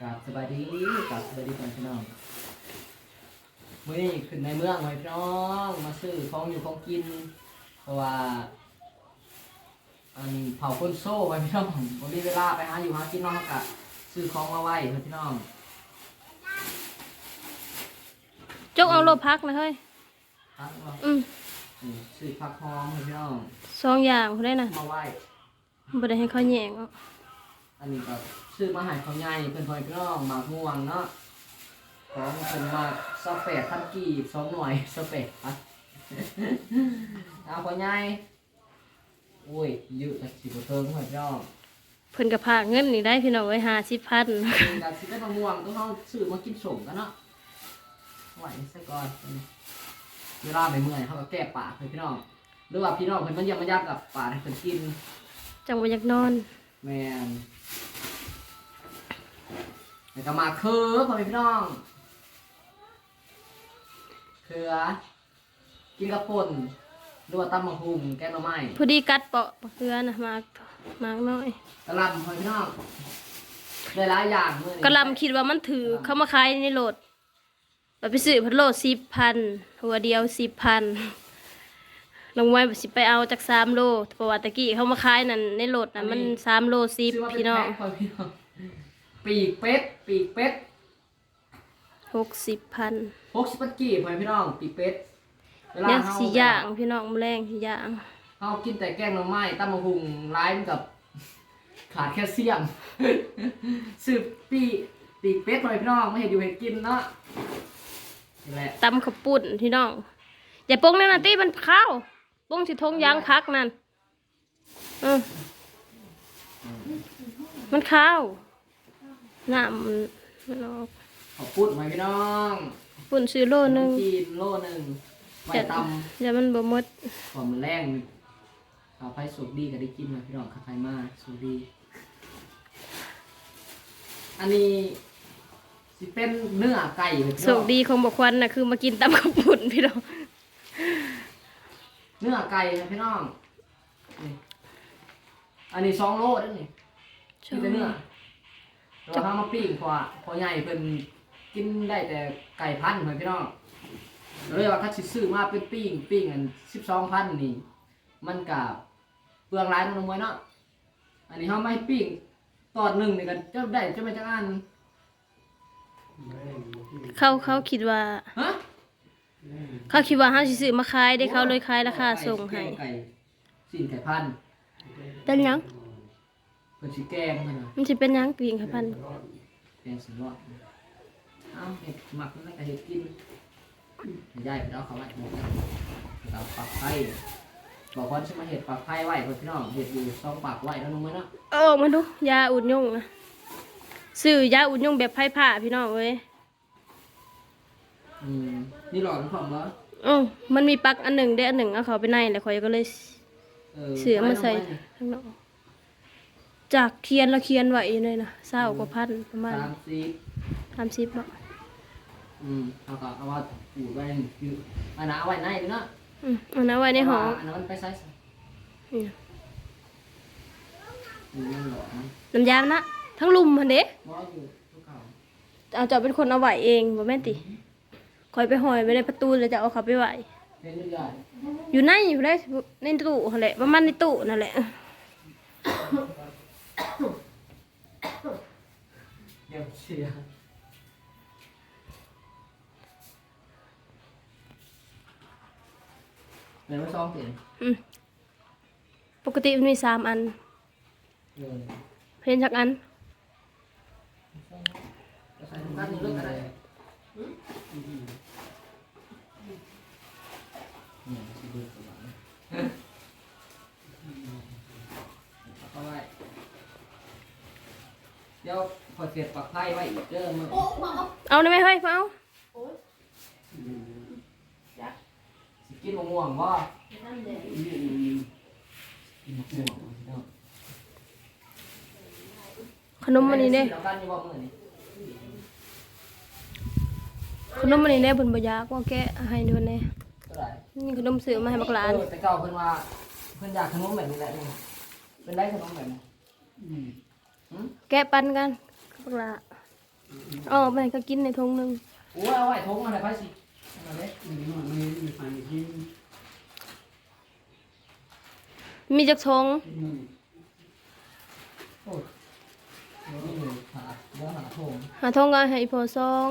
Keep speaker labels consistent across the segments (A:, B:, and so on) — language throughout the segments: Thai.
A: กับสบายดีกับสบายดีกันพี่น้องมื่อนี้ขึ้นในเมืองไว้พี่น้องมาซื้อของอยู่ของกิน เพราะว่า อันเผาคนโซ่ไว้พี่น้องวันนี้เวลาไปหาอยู่หากินเน้องกะซื้อของมาไว้เพื่อพี่น้อง
B: จกเอาโลพักนะเฮ้ย
A: พักเนาะ
B: อืม
A: นี่ซื้อผักหอมให้พี่น้อง
B: สองอย่างพอได้นะ
A: มาไว้
B: บ่ได้ให้เขาแยงเอา
A: อันนี้ก็ซื้อมาให้เขาใหญ่เพิ่นพอยพี่น้องหมากม่วงเนาะของเพิ่นมาซอฟแปดพันกีบสองหน่วยซอฟแปดพันเอาเขาใหญ่โอ้ยเยอะแต่สิบเทิงพอยพี่น้อง
B: เพิ่นก็พากเงินนี่ได้พี่น้องไว้50,000
A: นี่ก็สิได้มะม่วงต้องเฮาซื้อมากินส่งกันเนาะไหวซะก่อนเวลาไปเมื่อยเขาก็แก้ปากให้พี่น้องหรือว่าพี่น้องเพิ่นมันยังมายับกับปากให้เพิ่นกิน
B: จังบ่อยากนอน
A: แม นแล้วก็มาคือพ่อแม่พี่น้องเขือกินกระป่นหรือว่าตำมะฮุงแกงหน่อไม้
B: พอดีกัดเปาะปะเกลือนะมากมากน้อย
A: กระหลำพ่อแม่พี่น้องได้หลายอย่างมื้อนี้
B: กะลำคิดว่ามันถือเขามาขายในโหลดแบบไปซื้อพัดโหลด10,000หัวเดียว10,000ลงไว้บ่สิไปเอาจาก3โลเพราะว่าตะกี้เขามาขายนั่นในโหลดน่ะมัน3โล
A: ซื้อมา
B: 10
A: เป็
B: พี่น้อง
A: แพ็คพ่อแม่พี่น้อง ปีกเป็ด ปีกเป็ด
B: 60,000
A: หกสิบปันกี่พ่อแม่พี่น้อง ปีกเป็ดเวลา
B: เนี่ย
A: เฮา
B: สิย่างพี่น้องแมลงสิย่าง
A: เฮากินแต่แกงหน่อไม้ตำมะฮุงร้ายมันกับ ขาดแคลเซียมสืบปีปีกเป็ดพ่อแม่พี่น้องไม่เห็นอยู่เห็นกินเนาะนี่แหละ
B: ตำข้าวปุ้นพี่น้อง อย่าโป้งนั่นนะตีมันข้าวโป้งสิทงยางพักนั่นเออมันข้าว น้ำมันมันออก
A: ขอบคุณพ่อแม่พี่น้อง
B: ปุ้นซื้อโลนึง
A: จีนโลหนึ่งไว้
B: จะ
A: ต
B: อย่ามันบ่หมดำ
A: ความนแรงข้าวไผ่สุกดีก็ได้กินมาพี่น้องข้าวไผ่มาสุกดี อันนี้สิเป็นเนื้อไก่พ่อพี่
B: โช
A: น้อง
B: คดีของบกควันน่ะคือมากินตำข้าวปุ้นพี่น้อง
A: เนื้อไก่นะพี่น้องนี่อันนี้สองโลนั่นนี่กินแต่เนื้อ เราทำมาปิ้งเพราะว่าพอใหญ่เป็นกินได้แต่ไก่พันธุ์เหมือนพี่น้องเราเลยว่าคัดสิซื้อมาเป็นปิ้งปิ้งอันสิบสองพันนี่ มันกับเปลืองร้ายน้องมวยเนาะอันนี้เขาไม่ปิ้งตอนหนึ่งนี่กันจะได้จะไม่จะอัน
B: เขาเขาคิดว่า
A: ฮะ
B: เขาคิดว่าเฮาสิซื้อมาขายได้เขาเลยขายราคาส่งให้
A: ไก่สิ่งไก่พันธุ์
B: เป็นหยัง
A: เป็นสีแกงมันนะ
B: มันสิเป็นหยังปีงค่ะพัน
A: แกงสีรอดเอาเห็ดหมักนั่นก็เห็ดกินยายไปเอาเขาไว้หมดแล้วเราปักไผ่บอกว่าใช่ไหมาเห็ดปักไผ่ไว้เพื่อนพี่น้องเห็ดอยู่ซองปักไว้แล้วน้องมือเนาะ
B: เออมาดูยาอุดยุงนะซื้อยาอุดยุงแบบไผ่ผ้าพี่น้องเว้ย
A: อืมนี่หลอดของเหรอ
B: อือมันมีปลั๊กอันหนึ่งได้อันหนึ่งเอาเขาไปในแล้วข่อยก็เลย
A: เออ
B: เสือมาใส่ข้างนอก จากเคียนเราเคียนไว้อยู่เลยนะเศร้ากว่าพันประมาณ
A: สามสี่
B: สามสิบบ่
A: อืมเอาก็เอาว่าปูดไว้อยู่อันนั้นเอาไว้ในพี่เนาะ
B: อืมอันนั้นไว้ในหอ
A: อันนั้นมันไปใส่ใส่
B: นี่
A: อืมมันหลอดนะ
B: น้ำยานะทั้งลุมมันเด้
A: บ่อยู่ทุกเขา
B: เอาเจะเป็นคนเอาไว้เองบ่แม่นติข่อยไปหอยไว้ในประตูแล้วจะเอาเขาไปไว้
A: เป็นเรื่องใหญ่
B: อยู่ในอยู่ได้ในตู้นั่นแหละประมาณในตู้นั่นแหละ
A: เดี๋ยวเสียเดี๋ยวมาซ้อมเปลี่ยน
B: อืมปกติมันมีสามอัน
A: เดี๋ยว
B: เพนจากอัน
A: จะใส่ถุงกันนี่เรื่องอะไรเนี่ยสิดูก่อนเอาเข้าไว้เดี๋ยวพอ เสร็จปักไพ่ไว้อีกเด้อมึง
B: เอาได้ไหมเฮ้ยมาเอา
A: สิกินมะม่วงบ่กินมะม่วงเนาะ
B: ขนมมันนี่เด้
A: แล้วกันอยู่บ่มื้อนี้
B: ขนมมันนี่เด้เพิ่นบ่อยากว่าแกะให้เพิ่นแน่
A: เท่าไหร่
B: นี่ขนมซื้อมาให้บักหลาน
A: เออแต่เก่าเพิ่นว่าเพิ่นอยากขนมแบบนี้แหละนี่เป็นได้ขนมแบบนี้อืม
B: แกะปันกัน บักหลาเอาไปให้ก็กินในทงหนึง
A: โอ้ยเอาไว้ทงมาเลยไปสิเอาเลย
C: มีหน่อยมีมีไฟที่
B: มีจักทง
C: นี่
A: โอ้ยนี่หาเดี๋ยวหาทง
B: หาทงก็ให้พอซอง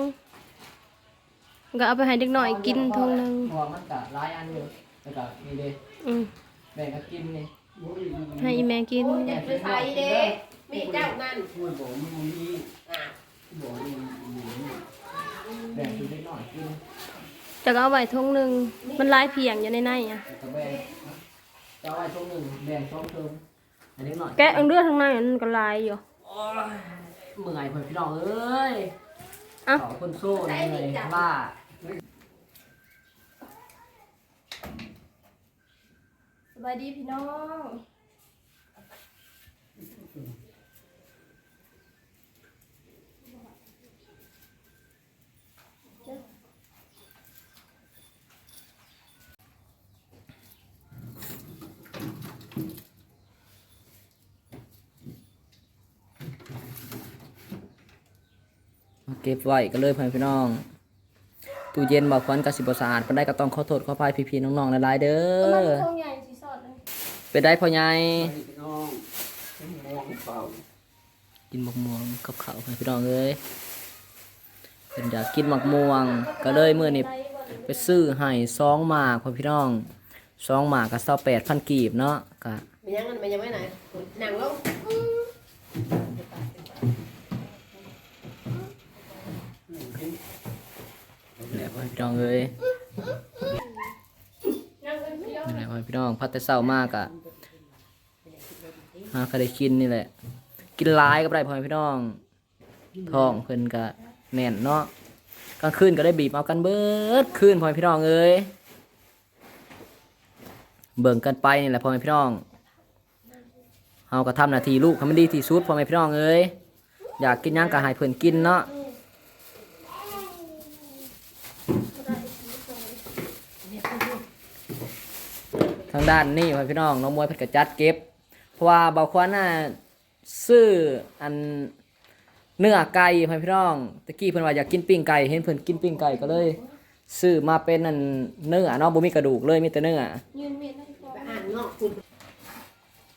B: ก็เอาไปให้เด็กน้อยกินทงหนึง
A: เพราะว่ามันกะหลายอันอยู่แล้วก็นี่เลย
B: อืม
A: แบ่งกันกินนี่
C: โอ้ย
B: ให้อีแม่กิน
D: อยากไปใส่เด้มีเจ้านั่น
C: ช่วยบอกมันมี
D: อะ
C: บอกมันมี
A: แบ่งกินเล็กน้อยกิน
B: จะเอาไว้ทงหนึงมันหลายเพียงอยู่ในในอะ
A: แล้วก็แบ่งจะเอาไว้ทงหนึ่งแบ่งสองทงอันนี้หน่อย
B: แกะอังเลือดทางในมันก็หลายอยู่
A: โอ้ยเมื่อยเพื่อนพี่น้องเอ้ย
B: เอ้า
A: ขอคนโซ่เลยว่า
B: สบายดีพี่น้อง
A: มาเก็บไว้ก็เลยเพื่อนพี่น้องตู้เย็นบอกควันกสิบสะอาดปานได้ก็ต้องขอโทษขออภัยพี่ๆน้องๆหลายๆเด้
B: มัน
A: อ
B: ทงใหญ่สีสอดเลย
A: เป็นได้พ่อใหญ่
C: น้องมองเปล่า
A: กินหมักม่วงกับข้าวเพื่อนพี่น้องเอ้ยเป็นอยากกินหมักม่วง ก็เลยมื้อนี้ไปซื้อให้ซองหมากพ่อพี่น้องซองหมากก็เศร้าแปดพันกีบเนาะก็
D: มันยังมันยังไม่ไหนนั่งลง
A: แหละเพื่อนพี่น้องเอ้ยแหละเพื่อนพี่น้องพัดแต่เศร้ามากอะ หาใครได้กินนี่แหละ กินหลายก็ได้พ่อแม่พี่น้องท้องเพิ่นก็แน่นเนาะกลางคืนก็ได้บีบเอากันเบิดคืนพ่อแม่พี่น้องเอ้ยเบิ่งกันไปนี่แหละพ่อแม่พี่น้องเฮาก็ทำหน้าที่ลูกให้มันดีที่สุดพ่อแม่พี่น้องเอ้ยอยากกินหยังก็ให้เพิ่นกินเนาะทางด้านนี้พ่อแม่พี่น้องน้องมวยเพิ่นก็จัดเก็บ เพราะว่าบางคนน่าซื้ออันเนื้อไก่พ่อพี่น้องตะกี้เพิ่นว่าอยากกินปิ้งไก่เห็นเพิ่นกินปิ้งไก่ก็เลย ซื้อมาเป็นอันเนื้อเนาะบ่มีกระดูกเลยมีแต่เนื้อ
B: พอ
D: ไปอ่านงอกคุณ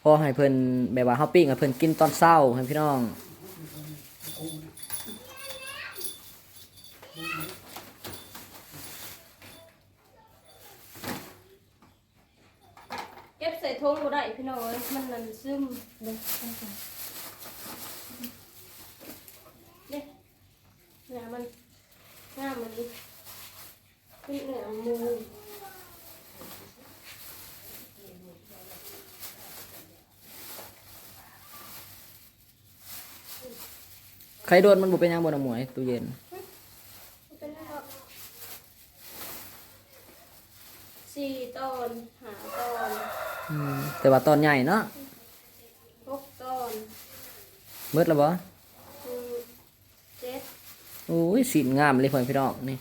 A: พอให้เพิ่นแบบว่าเฮาปิ้งให้เพิ่นกินตอนเช้าให้พี่น้อง
B: เก็บใส่ทงบ่ได้พี่น้องเอ้ยมันนั่นซึมเด้เด้เนี่ยมันงามมันดินี่เนี่ยมู
A: ไข่โดนมันบ่เป็นยังบนหมวยตู้เย็น
B: สี่ตอนหา
A: แต่ว่าตอนใหญ่เนาะ
B: หกตอน
A: หมืดแล้วบ่
B: อืมเจ็ด
A: โอ้ยสีงามเลยพ่อแม่พี่น้องนี่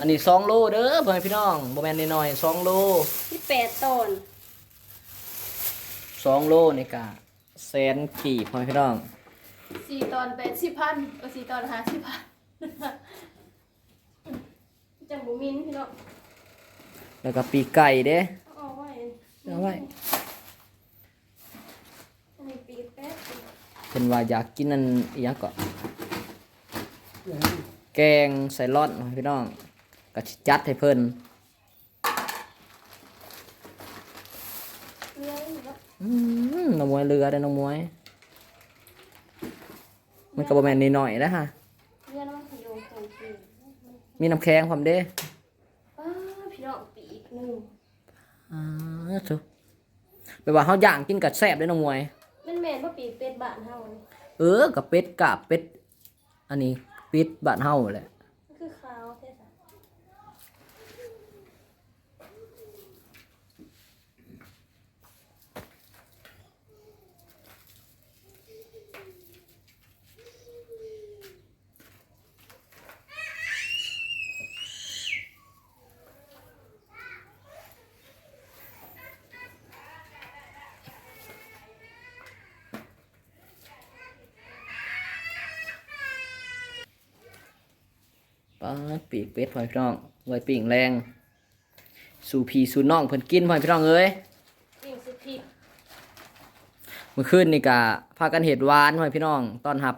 A: อันนี้2โลเด้อพ่อแม่พี่น้องบ่แม่นน้อยๆ2โล
B: ที่แปดตอน
A: 2โลนี่กะแสนกีบพ่อแม่พี่น้อง
B: สี่ตอนแปดสิบพันเออสี่ตอนห้าสิบพันจังบุมินพี่น้อง
A: แล้วก็ปีกไก่เด้
B: เอาไว้
A: เอาไว้
B: อันนี้ปีกแป๊บ
A: เพิ่นว่าอยากกินนั่นอีหยังก็แกงใส่ร่อนพ่อแม่พี่น้องก็สิจัดให้เพิ่น
B: เรื่อยอยู่แล้ว
A: อืมน้องมวยเรือได้อน้องมวย มันก็บ่แม่นน้อยๆนะฮะ
B: เรื่อยแล้วมันขยงตัวจริง
A: มีน้ำแข็งพร้อมเด้
B: ป้าพี่น้องปีกหนึ่ง
A: อ่าถูกแปลว่าเฮาย่างกินกับแซ่บเด้อน้องมวย
B: มันแม่นว่าปีกเป็ดบ้านเฮานี่
A: เออกับเป็ดกาบเป็ด อันนี้เป็ดบ้านเฮาแหละ ป๊าดปีกเป็ดพ่อพี่น้องไว้ปิ่งแรง สู่พี่สู่น้องเพิ่นกินพ่อพี่น้องเอ้ย
B: ปิ้งสุดที่
A: เมื่อคืนนี่กะพากันเห็ดหวานพ่อพี่น้องต้อนรับ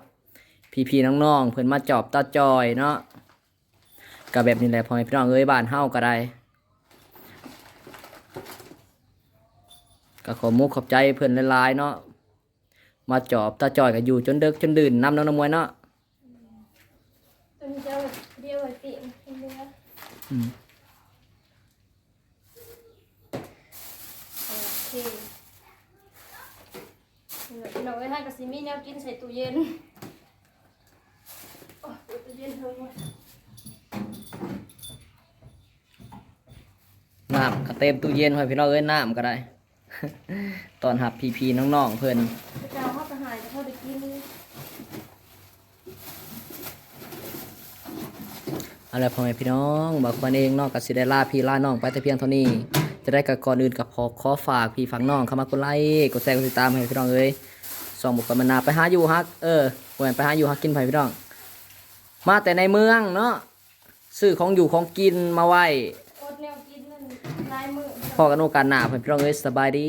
A: พี่ๆน้องๆเพิ่นมาจอบตาจอยเนาะก็แบบนี้แหละพ่อพี่น้องเอ้ยบ้านเฮาก็ได้ก็ขอมุกขอบใจเพิ่นหลายๆเนาะมาจอบตาจอยก็อยู่จนดึกจนดื่นน้ำน้องน้ำมวยเนาะ
B: ตัวนี้จะเอาเดียวไว้ปิ้งกินเนื้อ
A: อืม
B: โอเคพี่น้องเอ้ยให้กับซิมี่ แนวกินใส่ตู้เย็นโอ้ยตู้เย็นเพิ่มหมด
A: น้ำก็เต็มตู้เย็นพ่อพี่น้องเอ้ยน้ำก็ได้ ตอนรับพี่ๆน้องๆเพิ่น
B: พระเจ้าเขาจะหายจะเขาได้กิน
A: เอาละพ่อแม่พี่น้องบอกคนเองเนอกกับสิได้ลาพี่ลาน้องไปแต่เพียงเท่านี้ จะได้กับก่อนอื่นกับขอขอฝากพี่ฝังน้องเข้ามากดไลค์กดแชร์กดติดตามให้พี่น้องเอ้ย ส่องบุคคลมานนาไปหาอยู่ฮักเออแหวนไปหาอยู่ฮักกินไผ่พี่น้อง มาแต่ในเมืองเนาะซื้อของอยู่ของกินมาไว้
B: อดแนวกินนั่นลายมือ
A: พอกันโอกาสหน้าเพื่อนพี่น้องเอ้ยสบายดี